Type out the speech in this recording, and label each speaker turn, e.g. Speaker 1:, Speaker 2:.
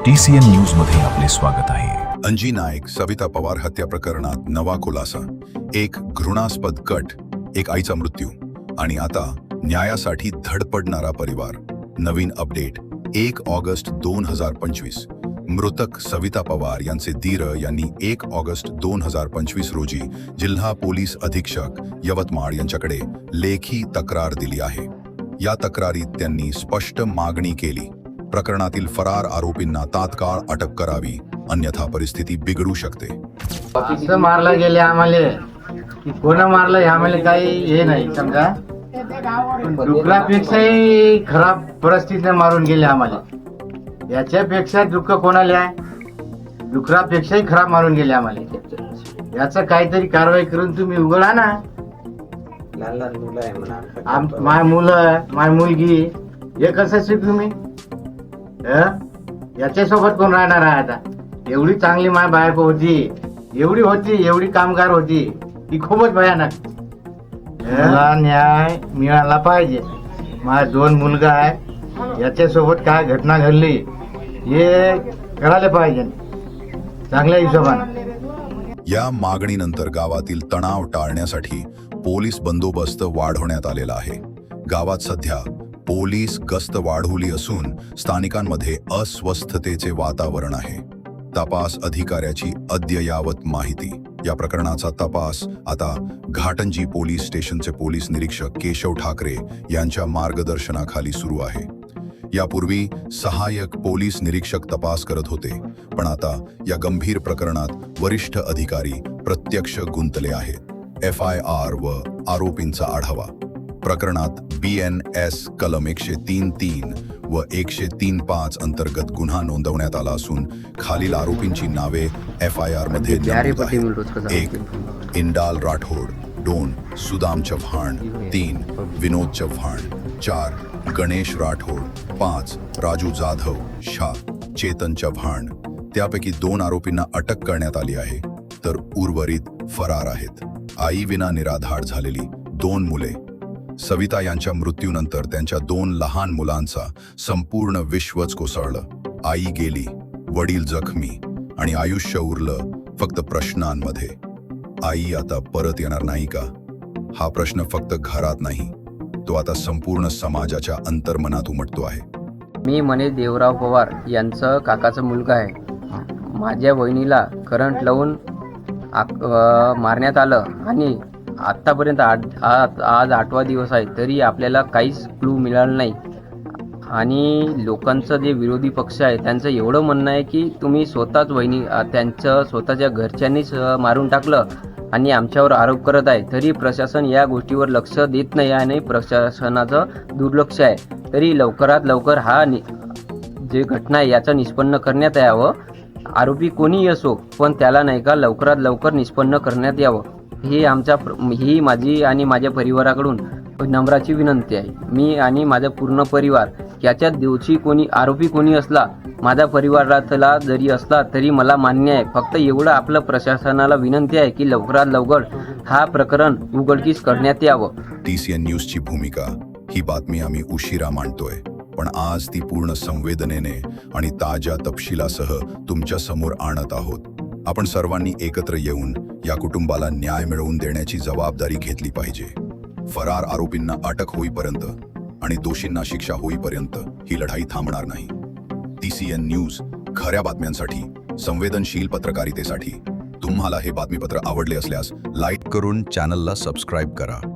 Speaker 1: TCN न्यूजमध्ये आपले स्वागत आहे.
Speaker 2: अंजी नाईक सविता पवार हत्या प्रकरणात नवा खुलासा. एक घृणास्पद कट एक आईचा मृत्यू. आणि आता न्यायासाठी धडपडणारा परिवार. नवीन अपडेट एक ऑगस्ट दोन हजार पंचवीस. मृतक सविता पवार यांचे धीर यांनी एक ऑगस्ट दोन हजार पंचवीस रोजी जिल्हा पोलीस अधीक्षक यवतमाळ यांच्याकडे लेखी तक्रार दिली आहे. या तक्रारीत त्यांनी स्पष्ट मागणी केली. प्रकरणातील फरार आरोपींना तात्काळ अटक करावी अन्यथा परिस्थिती बिघडू शकते.
Speaker 3: असं मारलं गेले आम्हाला. की कोण मारलं हे आम्हाला काही हे नाही समजा? डुकरापेक्षाही खराब परिस्थितीने मारून गेले आम्हाला. याच्यापेक्षा दुःख कोणाला आहे? डुकरापेक्षाही खराब मारून गेले आम्हाला. याचं काहीतरी कारवाई करून तुम्ही उघडा ना.
Speaker 4: लहान लहान मुलं आहे म्हणा
Speaker 3: आम माय मुलं माय मुलगी हे कसं शिकू मी हं? याच्यासोबत कोण राहणार आहे आता? एवढी चांगली माय बायको होती एवढी होती एवढी कामगार होती ती खूपच भयानक. मला न्याय मिळाला पाहिजे. माझा दोन मुलगा आहे याच्यासोबत काय घटना घडली हे करायला पाहिजे. चांगल्या हिशोबाने.
Speaker 2: या मागणीनंतर गावातील तणाव टाळण्यासाठी पोलीस बंदोबस्त वाढवण्यात आलेला आहे. गावात सध्या पोलीस गस्त वाढवली असून स्थानिकांमध्ये अस्वस्थतेचे वातावरण आहे. तपास अधिकाऱ्याची अद्ययावत माहिती. या प्रकरणाचा तपास आता घाटंजी पोलीस स्टेशनचे पोलीस निरीक्षक केशव ठाकरे यांच्या मार्गदर्शनाखाली सुरू आहे. यापूर्वी सहाय्यक पोलीस निरीक्षक तपास करत होते पण आता या गंभीर प्रकरणात वरिष्ठ अधिकारी प्रत्यक्ष गुंतले आहेत. एफ आय आर व आरोपींचा आढावा. प्रकरणात बी एन एस कलम एकशे तीन तीन व एकशे तीन पाच अंतर्गत गुन्हा नोंदवण्यात आला असून खालील आरोपींची नावे एफ आय आरमध्ये. एक इंडाल राठोड दोन सुदाम चव्हाण तीन विनोद चव्हाण चार गणेश राठोड पाच राजू जाधव शा चेतन चव्हाण. त्यापैकी दोन आरोपींना अटक करण्यात आली आहे तर उर्वरित फरार आहेत. आई विना निराधार झालेली दोन मुले सविता यांच्या मृत्यूनंतर त्यांच्या दोन लहान मुलांचा संपूर्ण विश्वच कोसळलं. आई गेली वडील जखमी आणि आयुष्य उरलं फक्त प्रश्नांमध्ये. आई आता परत येणार नाही का? हा प्रश्न फक्त घरात नाही तो आता संपूर्ण समाजाच्या अंतर्मनात उमटतो आहे.
Speaker 5: मी मनीष देवराव पवार यांचं काकाचा मुलगा आहे. माझ्या वहिनीला करंट लावून मारण्यात आलं आणि आत्तापर्यंत आठ आ- आज आठवा दिवस आहे तरी आपल्याला काहीच क्लू मिळाला नाही. आणि लोकांचं जे विरोधी पक्ष आहे त्यांचं एवढं म्हणणं आहे की तुम्ही स्वतःच वहिनी त्यांचं स्वतःच्या घरच्यांनीच मारून टाकलं आणि आमच्यावर आरोप करत आहे तरी प्रशासन या गोष्टीवर लक्ष देत नाही आणि प्रशासनाचं दुर्लक्ष आहे. तरी लवकरात लवकर हा नि जे घटना आहे याचं निष्पन्न करण्यात यावं. आरोपी कोणीही असो पण त्याला नाही का लवकरात लवकर निष्पन्न करण्यात यावं. ही आमच्या प्र- ही माझी आणि माझ्या परिवाराकडून नम्राची विनंती आहे. मी आणि माझा पूर्ण परिवार याच्यात दिवशी कोणी आरोपी कोणी असला माझ्या परिवारातला जरी असला तरी मला मान्य आहे. फक्त एवढं आपलं प्रशासनाला विनंती आहे की लवकरात लवकर हा प्रकरण उघडकीस करण्यात यावं.
Speaker 2: टीसीएन न्यूजची भूमिका ही बातमी आम्ही उशिरा मांडतोय. पण आज ती पूर्ण संवेदनेने आणि ताज्या तपशिलासह तुमच्यासमोर आणत आहोत. आपण सर्वांनी एकत्र येऊन या कुटुंबाला न्याय मिळवून देण्याची जबाबदारी घेतली पाहिजे. फरार आरोपींना अटक होईपर्यंत आणि दोषींना शिक्षा होईपर्यंत ही लढाई थांबणार नाही. टीसीएन न्यूज खऱ्या बातम्यांसाठी संवेदनशील पत्रकारितेसाठी. तुम्हाला हे बातमीपत्र आवडले असल्यास लाईक करून चॅनलला सबस्क्राईब करा.